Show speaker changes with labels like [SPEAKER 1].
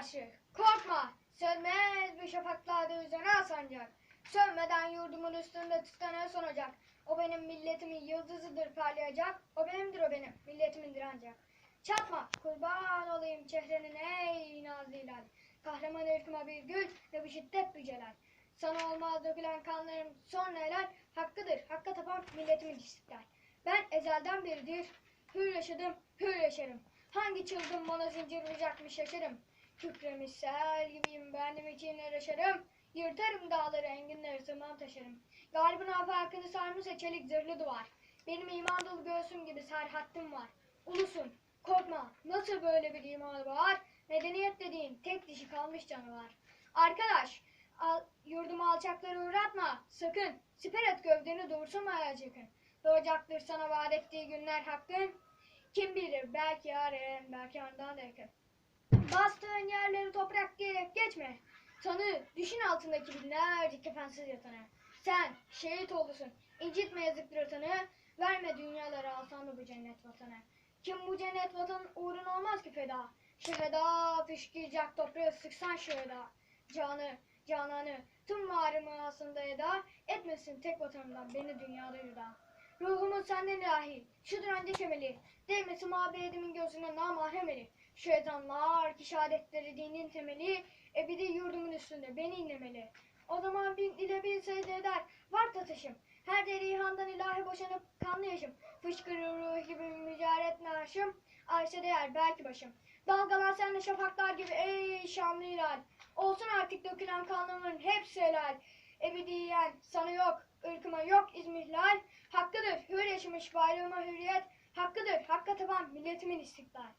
[SPEAKER 1] karşı. Korkma, sönmez bu şafaklarda üzerine sancak. Sönmeden yurdumun üstünde tütene sonacak. O benim milletimin yıldızıdır parlayacak. O benimdir o benim, milletimindir ancak. Çatma, kurban olayım çehrenin ey nazlı hilal. Kahraman ırkıma bir gül ve bu şiddet bir celal. Sana olmaz dökülen kanlarım son helal. Hakkıdır, hakka tapan milletimin istiklal. Ben ezelden beridir hür yaşadım, hür yaşarım. Hangi çılgın bana zincir vuracakmış şaşarım. Kükremiş gibiyim benim içimle yaşarım. Yırtarım dağları enginleri sırmam taşırım. Galibin afakını sarmışsa çelik zırhlı duvar. Benim iman dolu göğsüm gibi serhattim var. Ulusun, korkma, nasıl böyle bir iman var? Medeniyet dediğin tek dişi kalmış canavar. Arkadaş, al, yurdumu alçaklara uğratma, sakın. Siper et gövdeni doğursun ayağa yakın. Doğacaktır sana vaat ettiği günler hakkın. Kim bilir belki yarın, belki yarından da yakın. Toprak diyerek geçme. Tanı, düşün altındaki binlerce kefensiz yatanı. Sen şehit olursun, incitme yazıktır atanı. Verme dünyalara alsan bu cennet vatanı. Kim bu cennet vatan uğruna olmaz ki feda. Şeheda fışkıyacak toprağı sıksan şeheda. Canı, cananı, tüm varımı aslında eda. Etmesin tek vatanından beni dünyada yuda. Ruhumun senden ilahi, şu direnci kemeli. Değmesin mabedimin gözüne namahremeli. Şeytanlar ki dinin temeli. Ebedi yurdumun üstünde beni inlemeli. O zaman bin ile bin secde eder. Var tatışım. Her derihandan ilahi boşanıp kanlı yaşım. Fışkırır ruh gibi mücaret narşım. Ayşe değer belki başım. Dalgalan senle şafaklar gibi ey şanlı hilal. Olsun artık dökülen kanlarımın hepsi helal. Ebediyen sana yok, ırkıma yok izmihlal. Hakkıdır hür yaşamış bayrağıma hürriyet. Hakkıdır hakka taban milletimin istiklal.